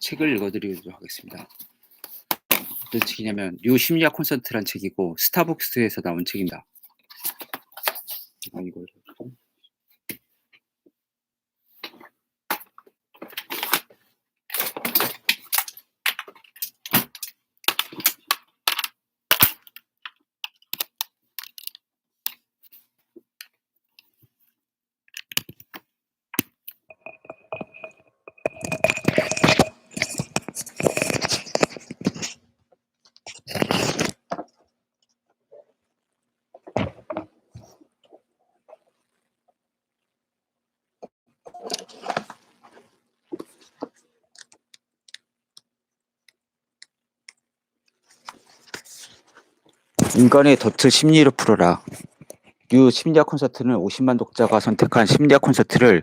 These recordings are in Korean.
책을 읽어드리도록 하겠습니다. 어떤 책이냐면 뉴 심리학 콘서트란 책이고 스타벅스에서 나온 책입니다. 아 이거 인간의 덫을 심리로 풀어라. 뉴 심리학 콘서트는 50만 독자가 선택한 심리학 콘서트를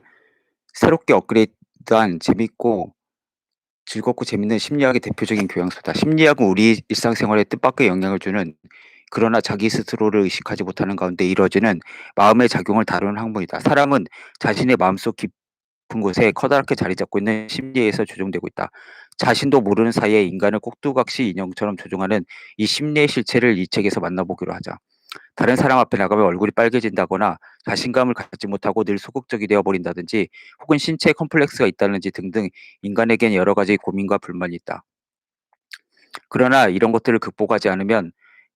새롭게 업그레이드한 재밌고 즐겁고 재밌는 심리학의 대표적인 교양서다. 심리학은 우리 일상생활에 뜻밖의 영향을 주는 그러나 자기 스스로를 의식하지 못하는 가운데 이루어지는 마음의 작용을 다루는 학문이다. 사람은 자신의 마음속 깊 은 곳에 커다랗게 자리 잡고 있는 심리에서 조종되고 있다. 자신도 모르는 사이에 인간을 꼭두각시 인형처럼 조종하는 이 심리의 실체를 이 책에서 만나보기로 하자. 다른 사람 앞에 나가면 얼굴이 빨개진다거나 자신감을 갖지 못하고 늘 소극적이 되어 버린다든지 혹은 신체 컴플렉스가 있다든지 등등 인간에겐 여러 가지 고민과 불만이 있다. 그러나 이런 것들을 극복하지 않으면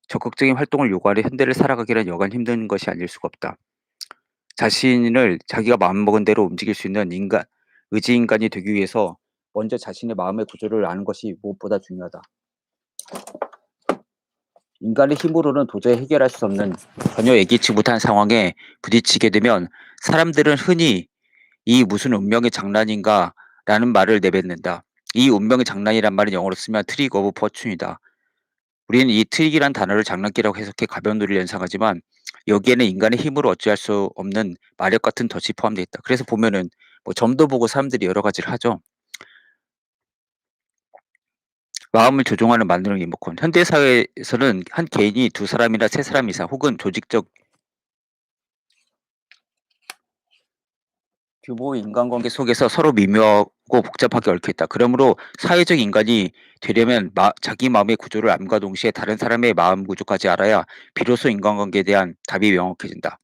적극적인 활동을 요구하는 현대를 살아가기란 여간 힘든 것이 아닐 수가 없다. 자신을 자기가 마음먹은 대로 움직일 수 있는 인간, 의지 인간이 되기 위해서 먼저 자신의 마음의 구조를 아는 것이 무엇보다 중요하다. 인간의 힘으로는 도저히 해결할 수 없는 전혀 예기치 못한 상황에 부딪히게 되면 사람들은 흔히 이 무슨 운명의 장난인가 라는 말을 내뱉는다. 이 운명의 장난이란 말은 영어로 쓰면 트릭 오브 퍼춘이다. 우리는 이 트릭이란 단어를 장난기라고 해석해 가벼운 놀이를 연상하지만 여기에는 인간의 힘으로 어찌할 수 없는 마력 같은 덫이 포함되어 있다. 그래서 보면은 뭐 점도 보고 사람들이 여러 가지를 하죠. 마음을 조종하는 만드는 리모컨. 현대 사회에서는 한 개인이 두 사람이나 세 사람 이상 혹은 조직적 규모의 인간관계 속에서 서로 미묘 하고 복잡하게 얽혀 있다. 그러므로 사회적 인간이 되려면 마, 자기 마음의 구조를 암과 동시에 다른 사람의 마음 구조까지 알아야 비로소 인간관계에 대한 답이 명확해진다.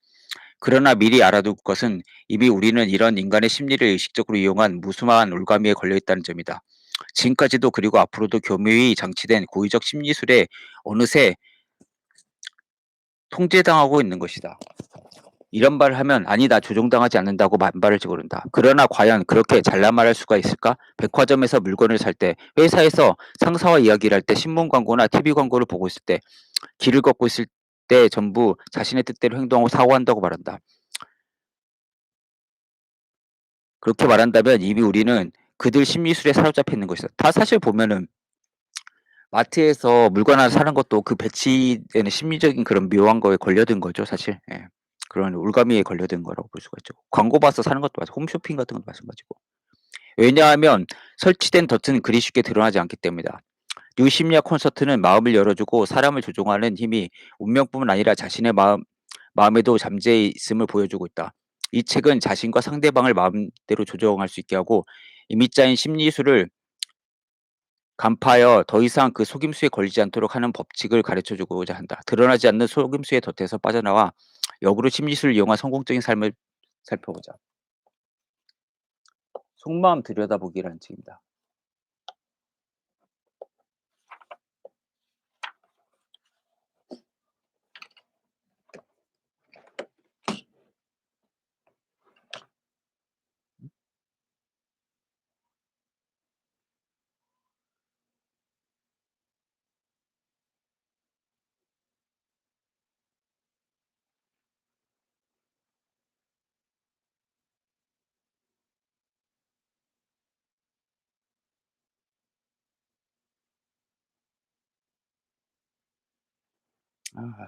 그러나 미리 알아둘 것은 이미 우리는 이런 인간의 심리를 의식적으로 이용한 무수한 올가미에 걸려 있다는 점이다. 지금까지도 그리고 앞으로도 교묘히 장치된 고의적 심리술에 어느새 통제당하고 있는 것이다. 이런 말을 하면 아니 나 조종당하지 않는다고 만발을 지고른다. 그러나 과연 그렇게 잘난 말할 수가 있을까? 백화점에서 물건을 살 때, 회사에서 상사와 이야기를 할 때, 신문 광고나 TV 광고를 보고 있을 때, 길을 걷고 있을 때 전부 자신의 뜻대로 행동하고 사고한다고 말한다. 그렇게 말한다면 이미 우리는 그들 심리술에 사로잡혀 있는 것이다. 다 사실 보면은 마트에서 물건 하나 사는 것도 그 배치되는 심리적인 그런 묘한 거에 걸려든 거죠, 사실. 예. 그런 올가미에 걸려든 거라고 볼 수가 있죠. 광고 봐서 사는 것도 마찬가지고 홈쇼핑 같은 것도 마찬가지고. 왜냐하면 설치된 덫은 그리 쉽게 드러나지 않기 때문이다. 뉴 심리학 콘서트는 마음을 열어주고 사람을 조종하는 힘이 운명뿐만 아니라 자신의 마음, 마음에도 잠재해 있음을 보여주고 있다. 이 책은 자신과 상대방을 마음대로 조정할 수 있게 하고 이미 짜인 심리술을 간파하여 더 이상 그 속임수에 걸리지 않도록 하는 법칙을 가르쳐 주고자 한다. 드러나지 않는 속임수의 덫에서 빠져나와 역으로 심리술을 이용한 성공적인 삶을 살펴보자. 속마음 들여다보기라는 책입니다. 아,